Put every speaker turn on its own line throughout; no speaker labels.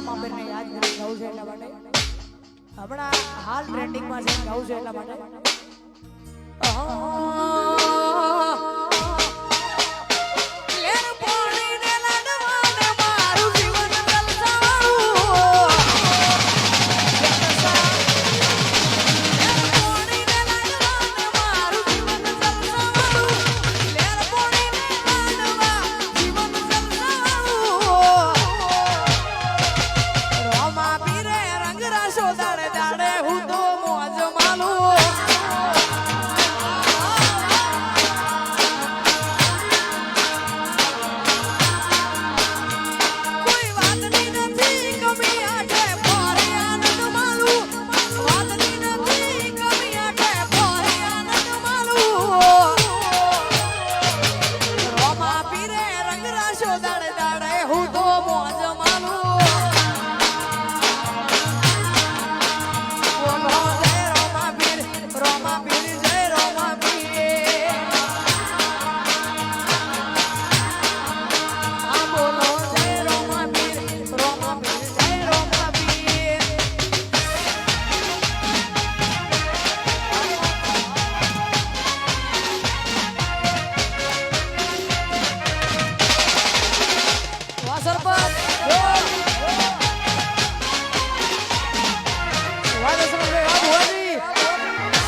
રામા બેનને યાદ કરી ગાઉં છે એટલા માટે. હમણાં હાલ ટ્રેન્ડિંગમાં છે ગાઉં છે એટલા માટે. દાડે દાડે હું તો મોજ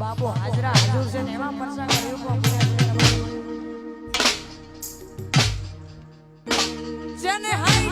બાપુ હાજરા હાજર છે ને એમાં પરસા કહ્યું જેને હાઈ